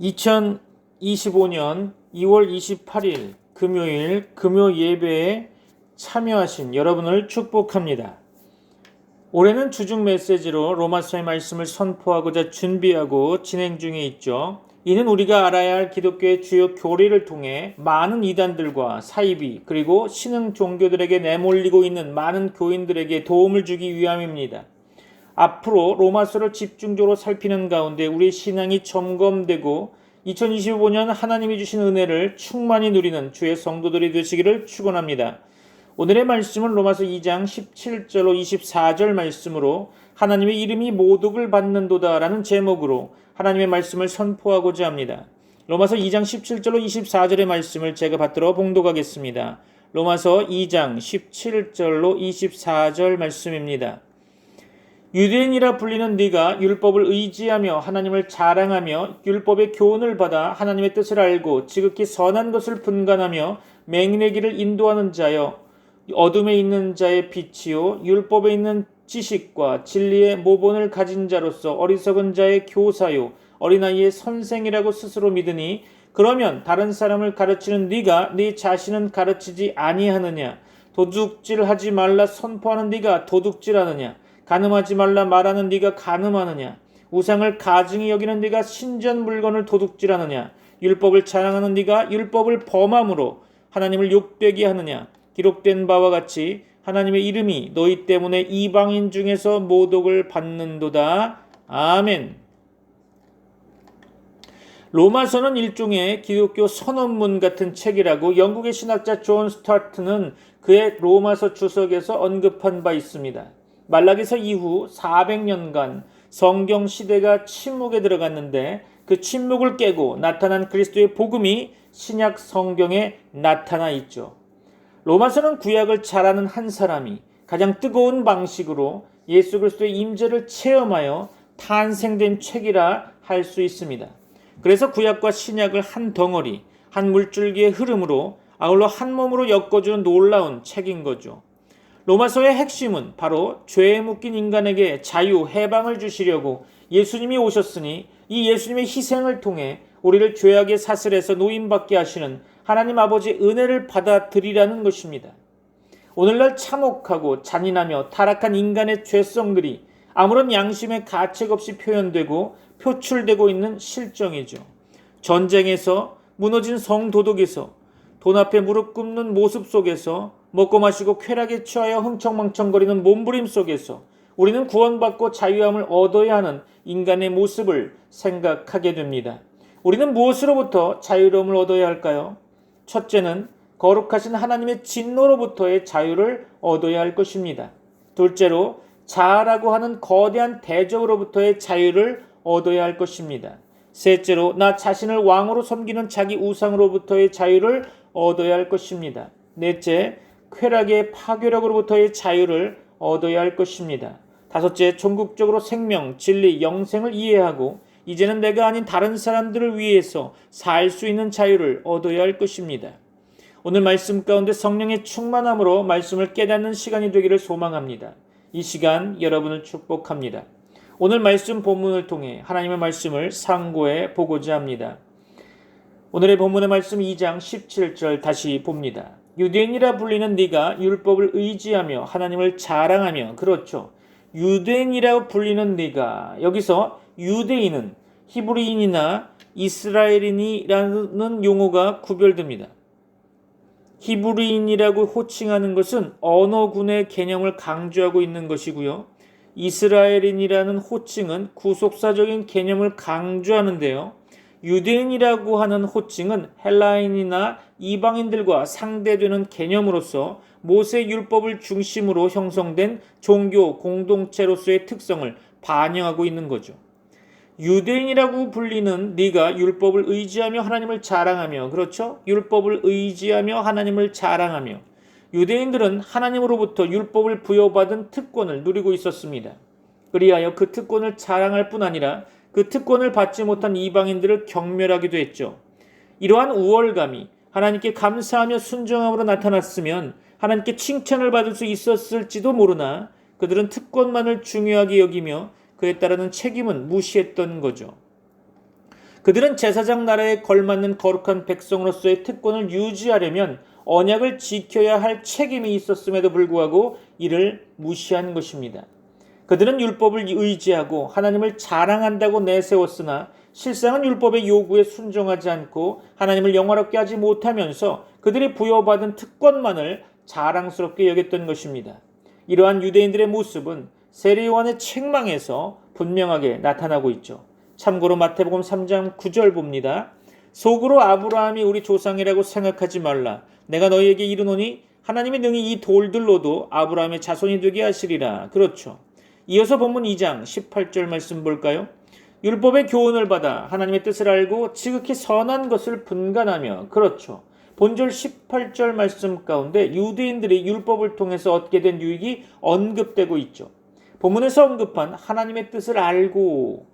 2025년 2월 28일 금요일 금요 예배에 참여하신 여러분을 축복합니다. 올해는 주중 메시지로 로마서의 말씀을 선포하고자 준비하고 진행 중에 있죠. 이는 우리가 알아야 할 기독교의 주요 교리를 통해 많은 이단들과 사이비 그리고 신흥 종교들에게 내몰리고 있는 많은 교인들에게 도움을 주기 위함입니다. 앞으로 로마서를 집중적으로 살피는 가운데 우리 신앙이 점검되고 2025년 하나님이 주신 은혜를 충만히 누리는 주의 성도들이 되시기를 축원합니다. 오늘의 말씀은 로마서 2장 17절로 24절 말씀으로 하나님의 이름이 모독을 받는도다라는 제목으로 하나님의 말씀을 선포하고자 합니다. 로마서 2장 17절로 24절의 말씀을 제가 받들어 봉독하겠습니다. 로마서 2장 17절로 24절 말씀입니다. 유대인이라 불리는 네가 율법을 의지하며 하나님을 자랑하며 율법의 교훈을 받아 하나님의 뜻을 알고 지극히 선한 것을 분간하며 맹인의 인도하는 자여 어둠에 있는 자의 빛이요 율법에 있는 지식과 진리의 모본을 가진 자로서 어리석은 자의 교사요 어린아이의 선생이라고 스스로 믿으니 그러면 다른 사람을 가르치는 네가 네 자신은 가르치지 아니하느냐? 도둑질하지 말라 선포하는 네가 도둑질하느냐 가늠하지 말라 말하는 네가 가늠하느냐 우상을 가증히 여기는 네가 신전 물건을 도둑질하느냐 율법을 자랑하는 네가 율법을 범함으로 하나님을 욕되게 하느냐 기록된 바와 같이 하나님의 이름이 너희 때문에 이방인 중에서 모독을 받는도다. 아멘. 로마서는 일종의 기독교 선언문 같은 책이라고 영국의 신학자 존 스타트는 그의 로마서 주석에서 언급한 바 있습니다. 말라기서 이후 400년간 성경 시대가 침묵에 들어갔는데 그 침묵을 깨고 나타난 그리스도의 복음이 신약 성경에 나타나 있죠. 로마서는 구약을 잘 아는 한 사람이 가장 뜨거운 방식으로 예수 그리스도의 임재를 체험하여 탄생된 책이라 할 수 있습니다. 그래서 구약과 신약을 한 덩어리, 한 물줄기의 흐름으로 아울러 한 몸으로 엮어주는 놀라운 책인 거죠. 로마서의 핵심은 바로 죄에 묶인 인간에게 자유, 해방을 주시려고 예수님이 오셨으니 이 예수님의 희생을 통해 우리를 죄악의 사슬에서 노임받게 하시는 하나님 아버지의 은혜를 받아들이라는 것입니다. 오늘날 참혹하고 잔인하며 타락한 인간의 죄성들이 아무런 양심의 가책 없이 표현되고 표출되고 있는 실정이죠. 전쟁에서 무너진 성도덕에서 돈 앞에 무릎 꿇는 모습 속에서 먹고 마시고 쾌락에 취하여 흥청망청거리는 몸부림 속에서 우리는 구원받고 자유함을 얻어야 하는 인간의 모습을 생각하게 됩니다. 우리는 무엇으로부터 자유로움을 얻어야 할까요? 첫째는 거룩하신 하나님의 진노로부터의 자유를 얻어야 할 것입니다. 둘째로 자아라고 하는 거대한 대적으로부터의 자유를 얻어야 할 것입니다. 셋째로 나 자신을 왕으로 섬기는 자기 우상으로부터의 자유를 얻어야 할 것입니다. 넷째, 쾌락의 파괴력으로부터의 자유를 얻어야 할 것입니다. 다섯째, 종국적으로 생명, 진리, 영생을 이해하고 이제는 내가 아닌 다른 사람들을 위해서 살 수 있는 자유를 얻어야 할 것입니다. 오늘 말씀 가운데 성령의 충만함으로 말씀을 깨닫는 시간이 되기를 소망합니다. 이 시간 여러분을 축복합니다. 오늘 말씀 본문을 통해 하나님의 말씀을 상고해 보고자 합니다. 오늘의 본문의 말씀 2장 17절 다시 봅니다. 유대인이라 불리는 네가 율법을 의지하며 하나님을 자랑하며 그렇죠. 유대인이라 불리는 네가 여기서 유대인은 히브리인이나 이스라엘인이라는 용어가 구별됩니다. 히브리인이라고 호칭하는 것은 언어군의 개념을 강조하고 있는 것이고요. 이스라엘인이라는 호칭은 구속사적인 개념을 강조하는데요. 유대인이라고 하는 호칭은 헬라인이나 이방인들과 상대되는 개념으로서 모세 율법을 중심으로 형성된 종교 공동체로서의 특성을 반영하고 있는 거죠. 유대인이라고 불리는 네가 율법을 의지하며 하나님을 자랑하며 그렇죠? 율법을 의지하며 하나님을 자랑하며 유대인들은 하나님으로부터 율법을 부여받은 특권을 누리고 있었습니다. 그리하여 그 특권을 자랑할 뿐 아니라 그 특권을 받지 못한 이방인들을 경멸하기도 했죠. 이러한 우월감이 하나님께 감사하며 순종함으로 나타났으면 하나님께 칭찬을 받을 수 있었을지도 모르나 그들은 특권만을 중요하게 여기며 그에 따르는 책임은 무시했던 거죠. 그들은 제사장 나라에 걸맞는 거룩한 백성으로서의 특권을 유지하려면 언약을 지켜야 할 책임이 있었음에도 불구하고 이를 무시한 것입니다. 그들은 율법을 의지하고 하나님을 자랑한다고 내세웠으나 실상은 율법의 요구에 순종하지 않고 하나님을 영화롭게 하지 못하면서 그들이 부여받은 특권만을 자랑스럽게 여겼던 것입니다. 이러한 유대인들의 모습은 세례요한의 책망에서 분명하게 나타나고 있죠. 참고로 마태복음 3장 9절 봅니다. 속으로 아브라함이 우리 조상이라고 생각하지 말라. 내가 너희에게 이르노니 하나님이 능히 이 돌들로도 아브라함의 자손이 되게 하시리라. 그렇죠. 이어서 본문 2장 18절 말씀 볼까요? 율법의 교훈을 받아 하나님의 뜻을 알고 지극히 선한 것을 분간하며 그렇죠. 본절 18절 말씀 가운데 유대인들이 율법을 통해서 얻게 된 유익이 언급되고 있죠. 본문에서 언급한 하나님의 뜻을 알고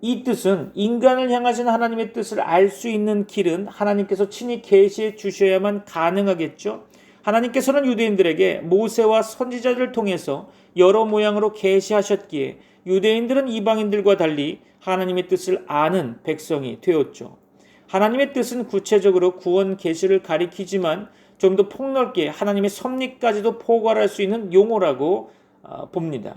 이 뜻은 인간을 향하신 하나님의 뜻을 알 수 있는 길은 하나님께서 친히 계시해 주셔야만 가능하겠죠. 하나님께서는 유대인들에게 모세와 선지자들을 통해서 여러 모양으로 계시하셨기에 유대인들은 이방인들과 달리 하나님의 뜻을 아는 백성이 되었죠. 하나님의 뜻은 구체적으로 구원 계시를 가리키지만 좀 더 폭넓게 하나님의 섭리까지도 포괄할 수 있는 용어라고 어, 봅니다.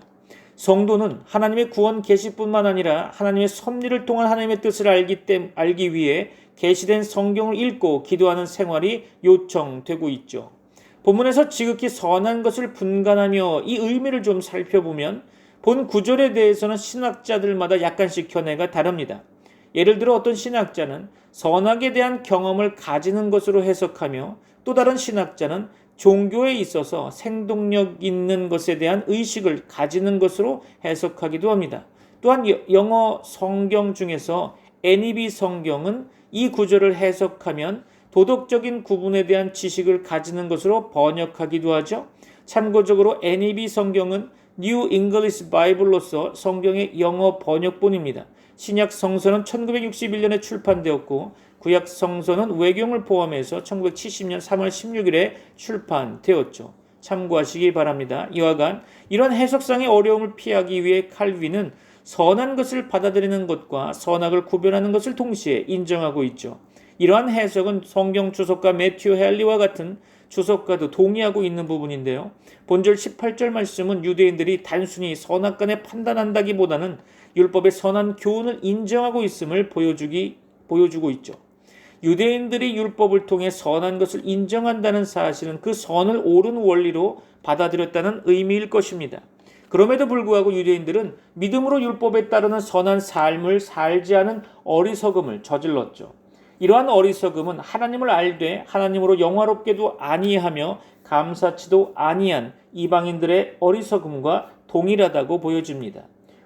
성도는 하나님의 구원 계시뿐만 아니라 하나님의 섭리를 통한 하나님의 뜻을 알기 때 알기 위해 계시된 성경을 읽고 기도하는 생활이 요청되고 있죠. 본문에서 지극히 선한 것을 분간하며 이 의미를 좀 살펴보면 본 구절에 대해서는 신학자들마다 약간씩 견해가 다릅니다. 예를 들어 어떤 신학자는 선악에 대한 경험을 가지는 것으로 해석하며 또 다른 신학자는 종교에 있어서 생동력 있는 것에 대한 의식을 가지는 것으로 해석하기도 합니다. 또한 영어 성경 중에서 NEB 성경은 이 구절을 해석하면 도덕적인 구분에 대한 지식을 가지는 것으로 번역하기도 하죠. 참고적으로 NEB 성경은 New English Bible로서 성경의 영어 번역본입니다. 신약 성서는 1961년에 출판되었고 구약 성서는 외경을 포함해서 1970년 3월 16일에 출판되었죠. 참고하시기 바랍니다. 이와간 이런 해석상의 어려움을 피하기 위해 칼빈은 선한 것을 받아들이는 것과 선악을 구별하는 것을 동시에 인정하고 있죠. 이러한 해석은 성경 주석가 매튜 헬리와 같은 주석가도 동의하고 있는 부분인데요. 본절 18절 말씀은 유대인들이 단순히 선악간에 판단한다기보다는 율법의 선한 교훈을 인정하고 있음을 보여주기 보여주고 있죠. 유대인들이 율법을 통해 선한 것을 인정한다는 사실은 그 선을 옳은 원리로 받아들였다는 의미일 것입니다. 그럼에도 불구하고 유대인들은 믿음으로 율법에 따르는 선한 삶을 살지 않은 어리석음을 저질렀죠. 이러한 어리석음은 하나님을 알되 하나님으로 영화롭게도 아니하며 감사치도 아니한 이방인들의 어리석음과 동일하다고 보여집니다.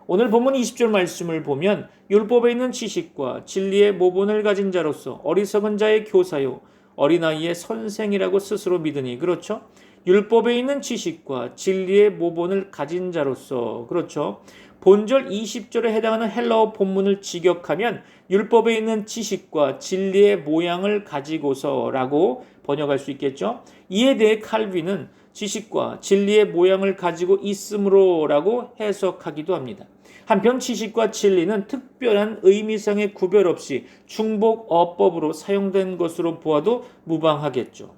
오늘 본문 20절 말씀을 보면 율법에 있는 지식과 진리의 모본을 가진 자로서 어리석은 자의 교사요 어린아이의 선생이라고 스스로 믿으니 그렇죠? 율법에 있는 지식과 진리의 모본을 가진 자로서 그렇죠? 본절 20절에 해당하는 헬라어 본문을 직역하면 율법에 있는 지식과 진리의 모양을 가지고서라고 번역할 수 있겠죠. 이에 대해 칼빈은 지식과 진리의 모양을 가지고 있으므로라고 해석하기도 합니다. 한편 지식과 진리는 특별한 의미상의 구별 없이 중복 어법으로 사용된 것으로 보아도 무방하겠죠.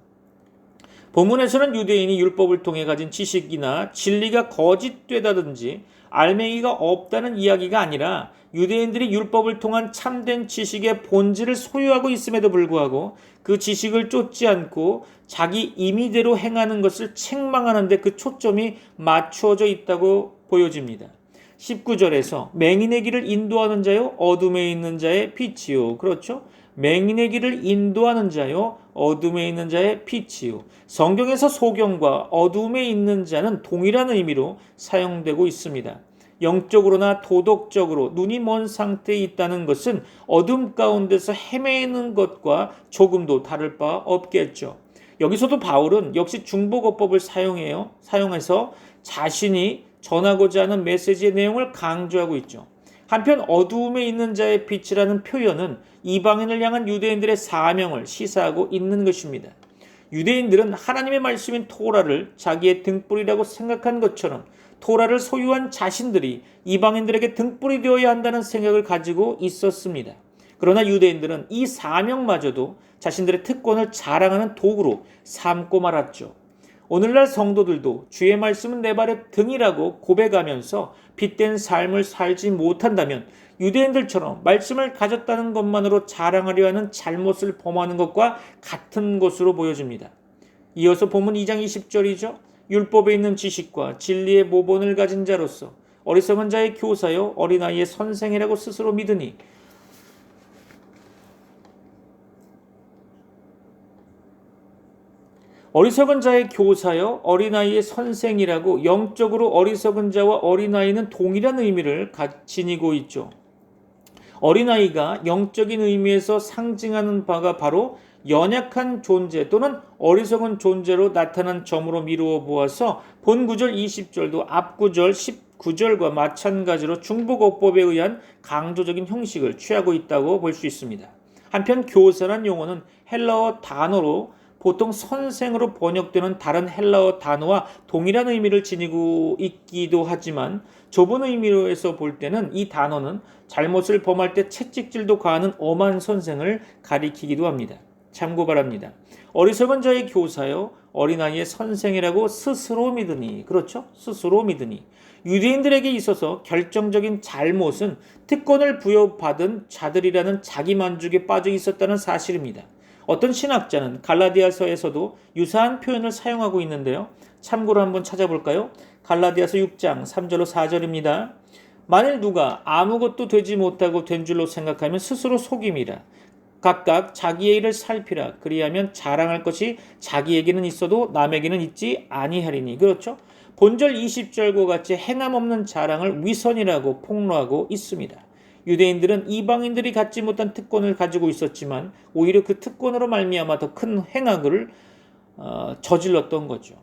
본문에서는 유대인이 율법을 통해 가진 지식이나 진리가 거짓되다든지 알맹이가 없다는 이야기가 아니라 유대인들이 율법을 통한 참된 지식의 본질을 소유하고 있음에도 불구하고 그 지식을 쫓지 않고 자기 임의대로 행하는 것을 책망하는데 그 초점이 맞추어져 있다고 보여집니다. 19절에서 맹인의 길을 인도하는 자요 어둠에 있는 자의 빛이요 그렇죠? 맹인의 길을 인도하는 자요 어둠에 있는 자의 빛이요 성경에서 소경과 어둠에 있는 자는 동일한 의미로 사용되고 있습니다. 영적으로나 도덕적으로 눈이 먼 상태에 있다는 것은 어둠 가운데서 헤매는 것과 조금도 다를 바 없겠죠. 여기서도 바울은 역시 중복어법을 사용해요. 사용해서 자신이 전하고자 하는 메시지의 내용을 강조하고 있죠. 한편 어두움에 있는 자의 빛이라는 표현은 이방인을 향한 유대인들의 사명을 시사하고 있는 것입니다. 유대인들은 하나님의 말씀인 토라를 자기의 등불이라고 생각한 것처럼 토라를 소유한 자신들이 이방인들에게 등불이 되어야 한다는 생각을 가지고 있었습니다. 그러나 유대인들은 이 사명마저도 자신들의 특권을 자랑하는 도구로 삼고 말았죠. 오늘날 성도들도 주의 말씀은 내 발의 등이라고 고백하면서 빗된 삶을 살지 못한다면 유대인들처럼 말씀을 가졌다는 것만으로 자랑하려 하는 잘못을 범하는 것과 같은 것으로 보여집니다. 이어서 본문 2장 20절이죠. 율법에 있는 지식과 진리의 모본을 가진 자로서 어리석은 자의 교사요 어린아이의 선생이라고 스스로 믿으니 어리석은 자의 교사여 어린아이의 선생이라고 영적으로 어리석은 자와 어린아이는 동일한 의미를 지니고 있죠. 어린아이가 영적인 의미에서 상징하는 바가 바로 연약한 존재 또는 어리석은 존재로 나타난 점으로 미루어 보아서 본 구절 20절도 앞 구절 19절과 마찬가지로 중복어법에 의한 강조적인 형식을 취하고 있다고 볼 수 있습니다. 한편 교사란 용어는 헬라어 단어로 보통 선생으로 번역되는 다른 헬라어 단어와 동일한 의미를 지니고 있기도 하지만 좁은 의미로해서 볼 때는 이 단어는 잘못을 범할 때 채찍질도 가하는 엄한 선생을 가리키기도 합니다. 참고 바랍니다. 어리석은 자의 교사요 어린아이의 선생이라고 스스로 믿으니 그렇죠? 스스로 믿으니 유대인들에게 있어서 결정적인 잘못은 특권을 부여받은 자들이라는 자기 만족에 빠져 있었다는 사실입니다. 어떤 신학자는 갈라디아서에서도 유사한 표현을 사용하고 있는데요. 참고로 한번 찾아볼까요? 갈라디아서 6장 3절로 4절입니다. 만일 누가 아무것도 되지 못하고 된 줄로 생각하면 스스로 속임이라. 각각 자기의 일을 살피라. 그리하면 자랑할 것이 자기에게는 있어도 남에게는 있지 아니하리니. 그렇죠? 본절 20절과 같이 행함 없는 자랑을 위선이라고 폭로하고 있습니다. 유대인들은 이방인들이 갖지 못한 특권을 가지고 있었지만 오히려 그 특권으로 말미암아 더 큰 행악을 어, 저질렀던 거죠.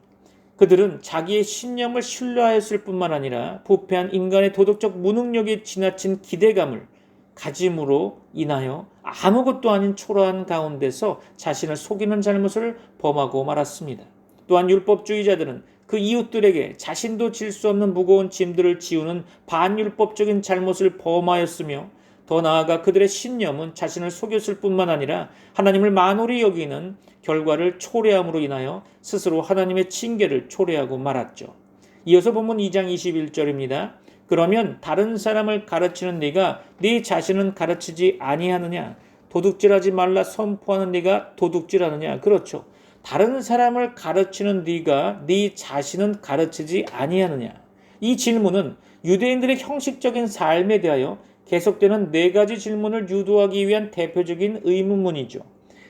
그들은 자기의 신념을 신뢰하였을 뿐만 아니라 부패한 인간의 도덕적 무능력에 지나친 기대감을 가짐으로 인하여 아무것도 아닌 초라한 가운데서 자신을 속이는 잘못을 범하고 말았습니다. 또한 율법주의자들은 그 이웃들에게 자신도 질 수 없는 무거운 짐들을 지우는 반율법적인 잘못을 범하였으며 더 나아가 그들의 신념은 자신을 속였을 뿐만 아니라 하나님을 만홀히 여기는 결과를 초래함으로 인하여 스스로 하나님의 징계를 초래하고 말았죠. 이어서 본문 2장 21절입니다. 그러면 다른 사람을 가르치는 네가 네 자신은 가르치지 아니하느냐? 도둑질하지 말라 선포하는 네가 도둑질하느냐? 그렇죠. 다른 사람을 가르치는 네가 네 자신은 가르치지 아니하느냐? 이 질문은 유대인들의 형식적인 삶에 대하여 계속되는 네 가지 질문을 유도하기 위한 대표적인 의문문이죠.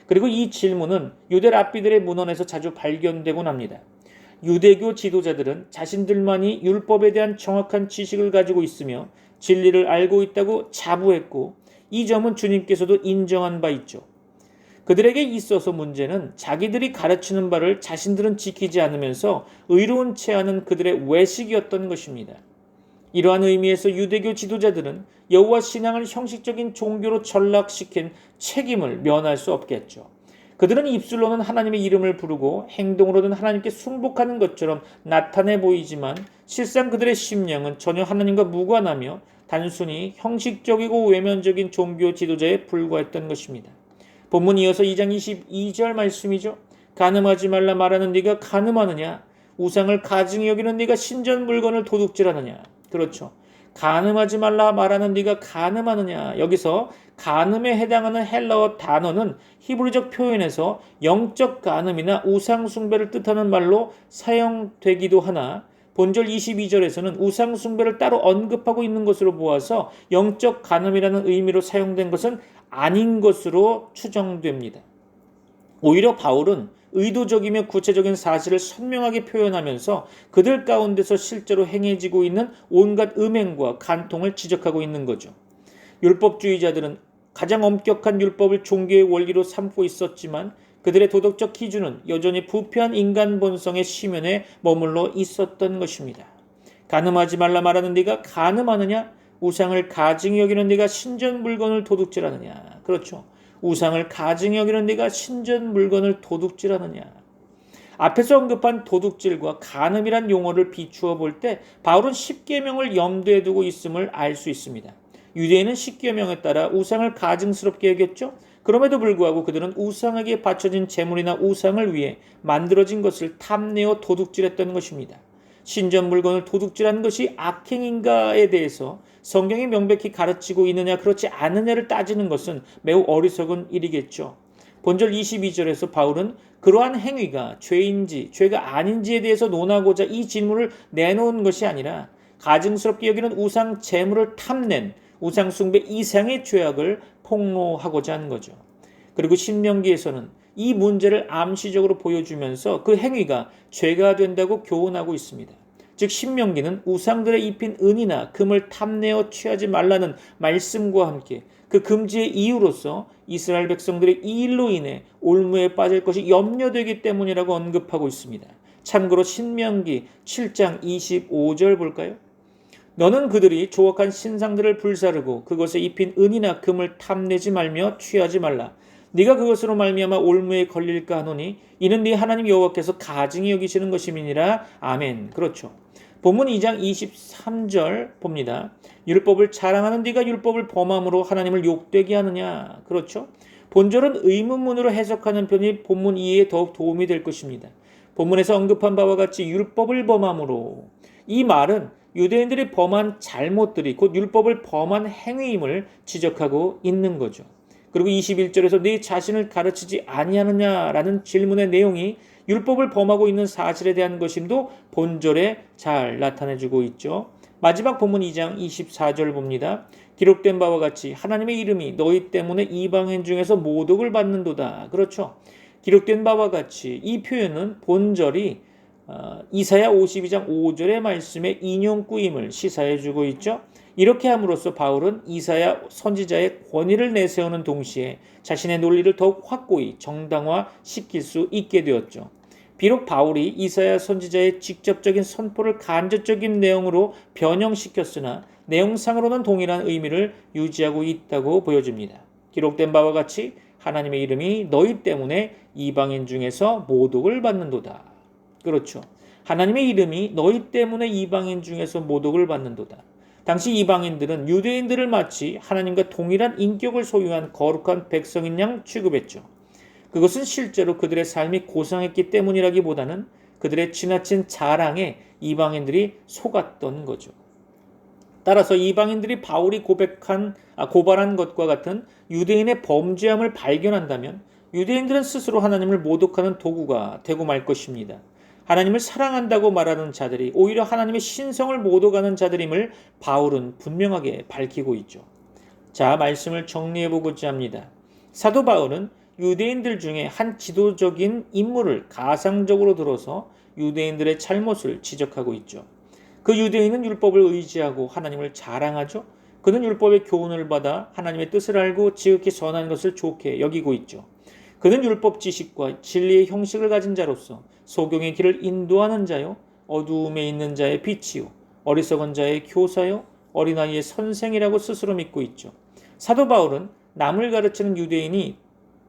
그리고 이 질문은 유대 랍비들의 문헌에서 자주 발견되곤 합니다. 유대교 지도자들은 자신들만이 율법에 대한 정확한 지식을 가지고 있으며 진리를 알고 있다고 자부했고 이 점은 주님께서도 인정한 바 있죠. 그들에게 있어서 문제는 자기들이 가르치는 바를 자신들은 지키지 않으면서 의로운 채 하는 그들의 외식이었던 것입니다. 이러한 의미에서 유대교 지도자들은 여호와 신앙을 형식적인 종교로 전락시킨 책임을 면할 수 없겠죠. 그들은 입술로는 하나님의 이름을 부르고 행동으로는 하나님께 순복하는 것처럼 나타내 보이지만 실상 그들의 심령은 전혀 하나님과 무관하며 단순히 형식적이고 외면적인 종교 지도자에 불과했던 것입니다. 본문 이어서 2장 22절 말씀이죠. 가늠하지 말라 말하는 네가 가늠하느냐? 우상을 가증히 여기는 네가 신전 물건을 도둑질하느냐? 그렇죠. 가늠하지 말라 말하는 네가 가늠하느냐? 여기서 가늠에 해당하는 헬라어 단어는 히브리적 표현에서 영적 가늠이나 우상 숭배를 뜻하는 말로 사용되기도 하나 본절 22절에서는 우상 숭배를 따로 언급하고 있는 것으로 보아서 영적 간음이라는 의미로 사용된 것은 아닌 것으로 추정됩니다. 오히려 바울은 의도적이며 구체적인 사실을 선명하게 표현하면서 그들 가운데서 실제로 행해지고 있는 온갖 음행과 간통을 지적하고 있는 거죠. 율법주의자들은 가장 엄격한 율법을 종교의 원리로 삼고 있었지만 그들의 도덕적 기준은 여전히 부패한 인간 본성의 시면에 머물러 있었던 것입니다. 가늠하지 말라 말하는 네가 가늠하느냐? 우상을 가증히 여기는 네가 신전 물건을 도둑질하느냐? 그렇죠. 우상을 가증히 여기는 네가 신전 물건을 도둑질하느냐? 앞에서 언급한 도둑질과 간음이란 용어를 비추어 볼 때 바울은 십계명을 염두에 두고 있음을 알 수 있습니다. 유대인은 십계명에 따라 우상을 가증스럽게 여겼죠. 그럼에도 불구하고 그들은 우상에게 바쳐진 재물이나 우상을 위해 만들어진 것을 탐내어 도둑질했던 것입니다. 신전 물건을 도둑질하는 것이 악행인가에 대해서 성경이 명백히 가르치고 있느냐 그렇지 않느냐를 따지는 것은 매우 어리석은 일이겠죠. 본절 22절에서 바울은 그러한 행위가 죄인지 죄가 아닌지에 대해서 논하고자 이 질문을 내놓은 것이 아니라 가증스럽게 여기는 우상 재물을 탐낸 우상 숭배 이상의 죄악을 폭로하고자 하는 거죠. 그리고 신명기에서는 이 문제를 암시적으로 보여주면서 그 행위가 죄가 된다고 교훈하고 있습니다. 즉 신명기는 우상들의 입힌 은이나 금을 탐내어 취하지 말라는 말씀과 함께 그 금지의 이유로서 이스라엘 백성들의 이 일로 인해 올무에 빠질 것이 염려되기 때문이라고 언급하고 있습니다. 참고로 신명기 7장 25절 볼까요? 너는 그들이 조악한 신상들을 불사르고 그것에 입힌 은이나 금을 탐내지 말며 취하지 말라. 네가 그것으로 말미암아 올무에 걸릴까 하노니 이는 네 하나님 여호와께서 가증히 여기시는 것임이니라. 아멘. 그렇죠. 본문 2장 23절 봅니다. 율법을 자랑하는 네가 율법을 범함으로 하나님을 욕되게 하느냐. 그렇죠. 본절은 의문문으로 해석하는 편이 본문 이해에 더욱 도움이 될 것입니다. 본문에서 언급한 바와 같이 율법을 범함으로 이 말은 유대인들이 범한 잘못들이 곧 율법을 범한 행위임을 지적하고 있는 거죠. 그리고 21절에서 네 자신을 가르치지 아니하느냐라는 질문의 내용이 율법을 범하고 있는 사실에 대한 것임도 본절에 잘 나타내주고 있죠. 마지막 본문 2장 24절 봅니다. 기록된 바와 같이 하나님의 이름이 너희 때문에 이방인 중에서 모독을 받는도다. 그렇죠. 기록된 바와 같이 이 표현은 본절이 어, 이사야 52장 5절의 말씀에 인용구임을 시사해 주고 있죠. 이렇게 함으로써 바울은 이사야 선지자의 권위를 내세우는 동시에 자신의 논리를 더욱 확고히 정당화시킬 수 있게 되었죠. 비록 바울이 이사야 선지자의 직접적인 선포를 간접적인 내용으로 변형시켰으나 내용상으로는 동일한 의미를 유지하고 있다고 보여집니다. 기록된 바와 같이 하나님의 이름이 너희 때문에 이방인 중에서 모독을 받는도다. 그렇죠. 하나님의 이름이 너희 때문에 이방인 중에서 모독을 받는도다. 당시 이방인들은 유대인들을 마치 하나님과 동일한 인격을 소유한 거룩한 백성인 양 취급했죠. 그것은 실제로 그들의 삶이 고상했기 때문이라기보다는 그들의 지나친 자랑에 이방인들이 속았던 거죠. 따라서 이방인들이 바울이 고백한 아, 고발한 것과 같은 유대인의 범죄함을 발견한다면 유대인들은 스스로 하나님을 모독하는 도구가 되고 말 것입니다. 하나님을 사랑한다고 말하는 자들이 오히려 하나님의 신성을 모독하는 자들임을 바울은 분명하게 밝히고 있죠. 자, 말씀을 정리해 보고자 합니다. 사도 바울은 유대인들 중에 한 지도적인 인물을 가상적으로 들어서 유대인들의 잘못을 지적하고 있죠. 그 유대인은 율법을 의지하고 하나님을 자랑하죠. 그는 율법의 교훈을 받아 하나님의 뜻을 알고 지극히 선한 것을 좋게 여기고 있죠. 그는 율법 지식과 진리의 형식을 가진 자로서 소경의 길을 인도하는 자요, 어두움에 있는 자의 빛이요, 어리석은 자의 교사요, 어린아이의 선생이라고 스스로 믿고 있죠. 사도 바울은 남을 가르치는 유대인이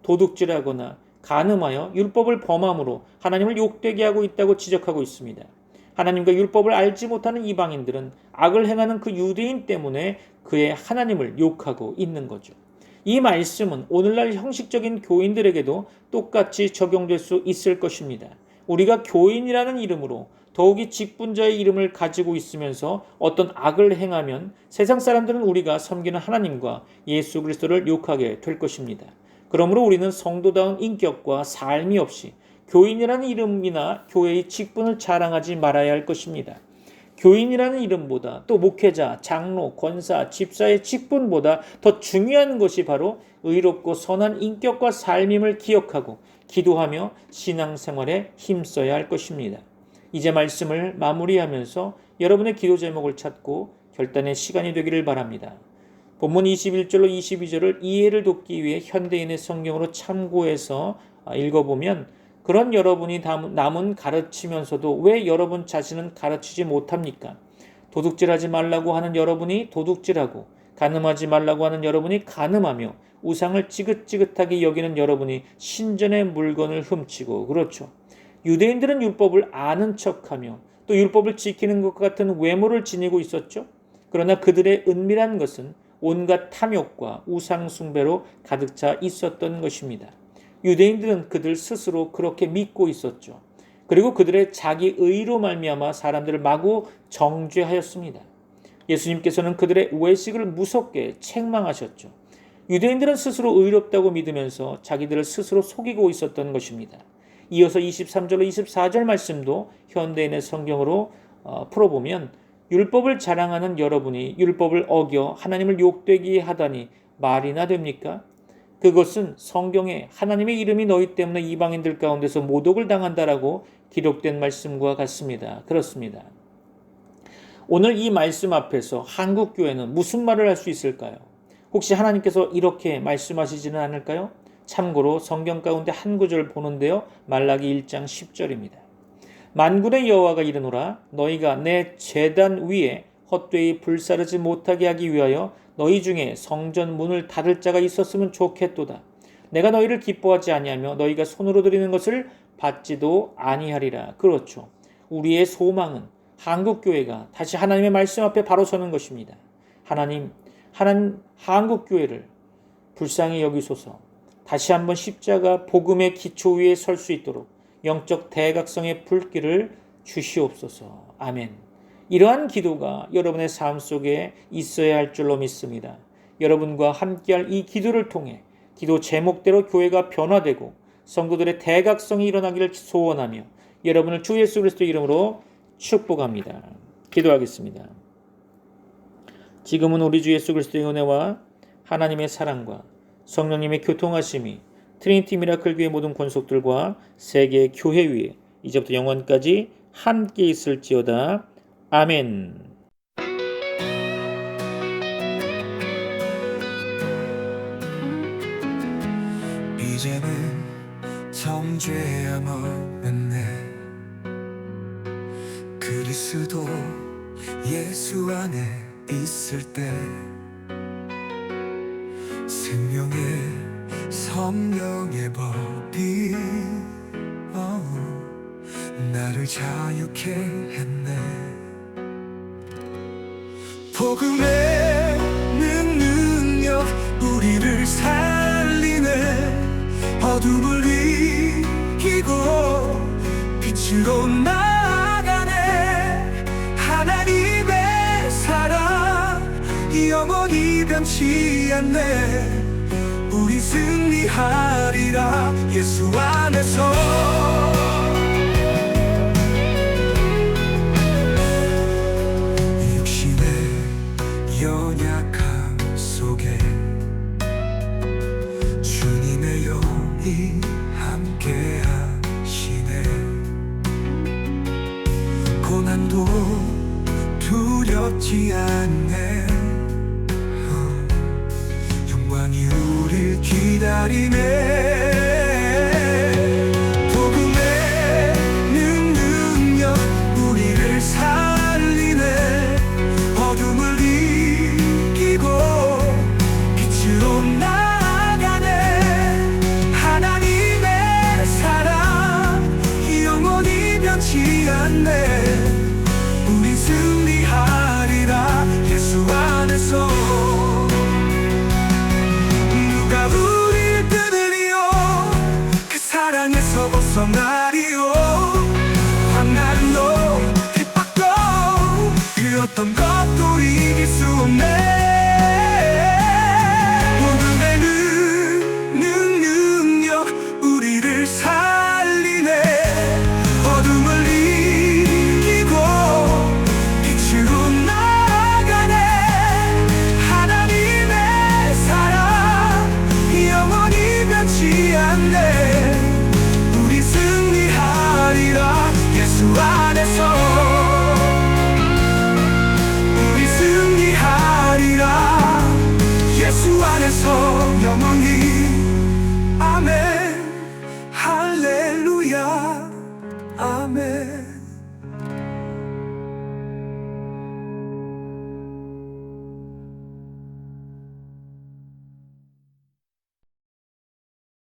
도둑질하거나 간음하여 율법을 범함으로 하나님을 욕되게 하고 있다고 지적하고 있습니다. 하나님과 율법을 알지 못하는 이방인들은 악을 행하는 그 유대인 때문에 그의 하나님을 욕하고 있는 거죠. 이 말씀은 오늘날 형식적인 교인들에게도 똑같이 적용될 수 있을 것입니다. 우리가 교인이라는 이름으로 더욱이 직분자의 이름을 가지고 있으면서 어떤 악을 행하면 세상 사람들은 우리가 섬기는 하나님과 예수 그리스도를 욕하게 될 것입니다. 그러므로 우리는 성도다운 인격과 삶이 없이 교인이라는 이름이나 교회의 직분을 자랑하지 말아야 할 것입니다. 교인이라는 이름보다 또 목회자, 장로, 권사, 집사의 직분보다 더 중요한 것이 바로 의롭고 선한 인격과 삶임을 기억하고 기도하며 신앙생활에 힘써야 할 것입니다. 이제 말씀을 마무리하면서 여러분의 기도 제목을 찾고 결단의 시간이 되기를 바랍니다. 본문 21절로 22절을 이해를 돕기 위해 현대인의 성경으로 참고해서 읽어보면 그런 여러분이 남은 가르치면서도 왜 여러분 자신은 가르치지 못합니까? 도둑질하지 말라고 하는 여러분이 도둑질하고 가늠하지 말라고 하는 여러분이 가늠하며 우상을 지긋지긋하게 여기는 여러분이 신전의 물건을 훔치고 그렇죠. 유대인들은 율법을 아는 척하며 또 율법을 지키는 것 같은 외모를 지니고 있었죠. 그러나 그들의 은밀한 것은 온갖 탐욕과 우상 숭배로 가득 차 있었던 것입니다. 유대인들은 그들 스스로 그렇게 믿고 있었죠. 그리고 그들의 자기 의로 말미암아 사람들을 마구 정죄하였습니다. 예수님께서는 그들의 외식을 무섭게 책망하셨죠. 유대인들은 스스로 의롭다고 믿으면서 자기들을 스스로 속이고 있었던 것입니다. 이어서 23절로 24절 말씀도 현대인의 성경으로 어, 풀어보면 율법을 자랑하는 여러분이 율법을 어겨 하나님을 욕되게 하다니 말이나 됩니까? 그것은 성경에 하나님의 이름이 너희 때문에 이방인들 가운데서 모독을 당한다라고 기록된 말씀과 같습니다. 그렇습니다. 오늘 이 말씀 앞에서 한국 교회는 무슨 말을 할 수 있을까요? 혹시 하나님께서 이렇게 말씀하시지는 않을까요? 참고로 성경 가운데 한 구절 보는데요. 말라기 1장 10절입니다. 만군의 여호와가 이르노라 너희가 내 제단 위에 헛되이 불사르지 못하게 하기 위하여 너희 중에 성전 문을 닫을 자가 있었으면 좋겠도다. 내가 너희를 기뻐하지 아니하며 너희가 손으로 드리는 것을 받지도 아니하리라. 그렇죠. 우리의 소망은 한국 교회가 다시 하나님의 말씀 앞에 바로 서는 것입니다. 하나님, 하나님 한국 교회를 불쌍히 여기소서. 다시 한번 십자가 복음의 기초 위에 설 수 있도록 영적 대각성의 불길을 주시옵소서. 아멘. 이러한 기도가 여러분의 삶 속에 있어야 할 줄로 믿습니다. 여러분과 함께할 이 기도를 통해 기도 제목대로 교회가 변화되고 성도들의 대각성이 일어나기를 소원하며 여러분을 주 예수 그리스도 이름으로 축복합니다. 기도하겠습니다. 지금은 우리 주 예수 그리스도의 은혜와 하나님의 사랑과 성령님의 교통하심이 트리니티 미라클 교회 모든 권속들과 세계 교회 위에 이제부터 영원까지 함께 있을지어다. 아멘. 이제는 없는 내 그리스도 예수 안에 있을 때 생명의 성령의 법이 어, 나를 자유케 했네 복음의 능력 우리를 살리네. 어둠을 이기고 빛으로 나아가네. 하나님의 사랑 영원히 변치 않네. 우리 승리하리라 예수 안에서 기